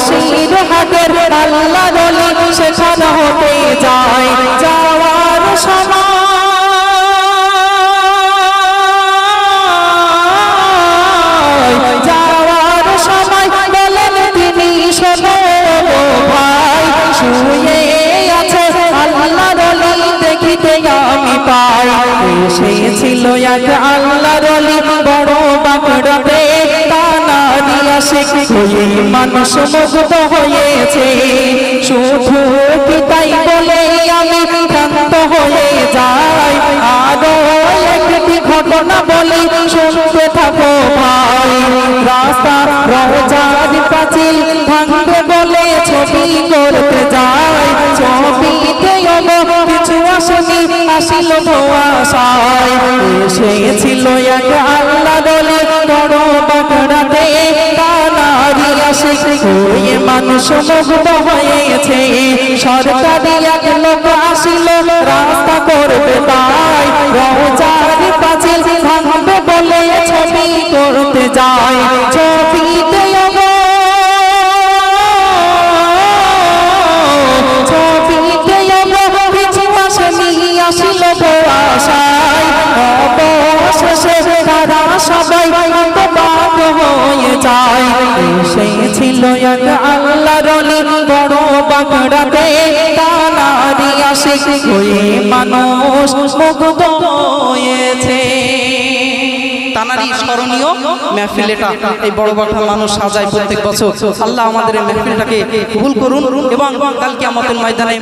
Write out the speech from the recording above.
মুর্শিদ হাটের আল্লাহ রলি সেখান হতে যায়। যাওয়ার সময় যাওয়ার সময় আসে হয়ে মানুষ মুগ্ধ হয়েছে। শুধু তাই বলে আমি ক্রান্ত হয়ে যাই? আরও একটি ঘটনা বলি, শুনতে থাকো ভাই। রাস্তা রোজার পাঁচিল ভাঙবে বলে ছবি করতে যায় ছবিতে কিছু আসনি, আসিল এসেছিল এক হয়ে মানুষ মুগ্ধ হয়েছে। সরকারি এক লোক আসিল, রাস্তা করবে তাই। রোজার পাঁচিল ভাঙবে বলে ছবি করতে যায়। এসেছিল এক আল্লাহ রলি বড় বাগড়াতে তানারি আসে মানুষ এই মানুষ সাজায় প্রত্যেক বছর। আল্লাহ আমাদের মেহফিলটাকে ভুল করুন এবং কালকে আমাদের ময়দানে